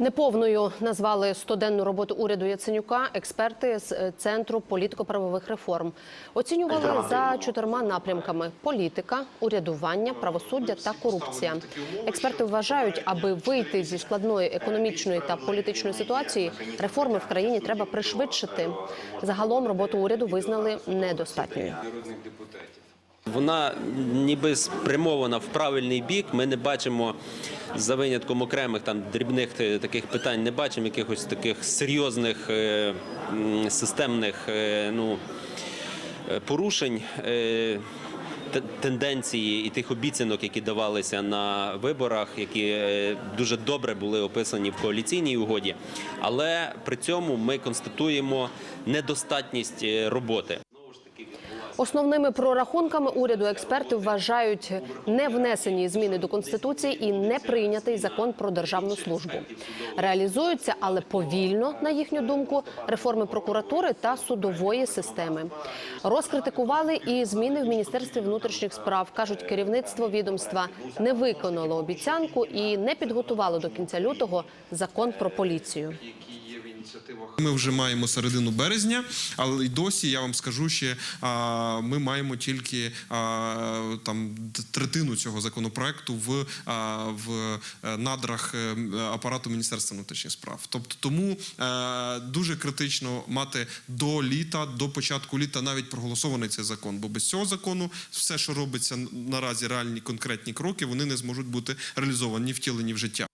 Неповною назвали стоденну роботу уряду Яценюка експерти з е, центру політико-правових реформ. Оцінювали за чотирма напрямками: політика, урядування, правосуддя та корупція. Експерти вважають, аби вийти зі складної економічної та політичної ситуації, реформи в країні треба пришвидшити. Загалом роботу уряду визнали недостатньою. Вона ніби спрямована в правильний бік. Ми не бачимо за винятком окремих там дрібних таких питань, не бачимо якихось таких серйозних е, системних е, ну, е, порушень. Тенденції і тих обіцянок, які давалися на виборах, які дуже добре були описані в коаліційній угоді, але при цьому ми констатуємо недостатність роботи. Основними прорахунками уряду експерти вважають не внесені зміни до конституції і не прийнятий закон про державну службу. Реалізуються, але повільно, на їхню думку, реформи прокуратури та судової системи. Розкритикували і зміни в міністерстві внутрішніх справ. кажуть, керівництво відомства не виконало обіцянку і не підготувало до кінця лютого закон про поліцію. Ми вже маємо середину березня, але й досі я вам скажу, ще ми маємо тільки там третину цього законопроекту в, в е, надрах е, апарату Міністерства внутрішніх справ. Тобто тому е, дуже критично мати до літа, до початку літа навіть проголосований цей закон. Бо без цього закону все, що робиться наразі, реальні конкретні кроки, вони не зможуть бути реалізовані, втілені в життя.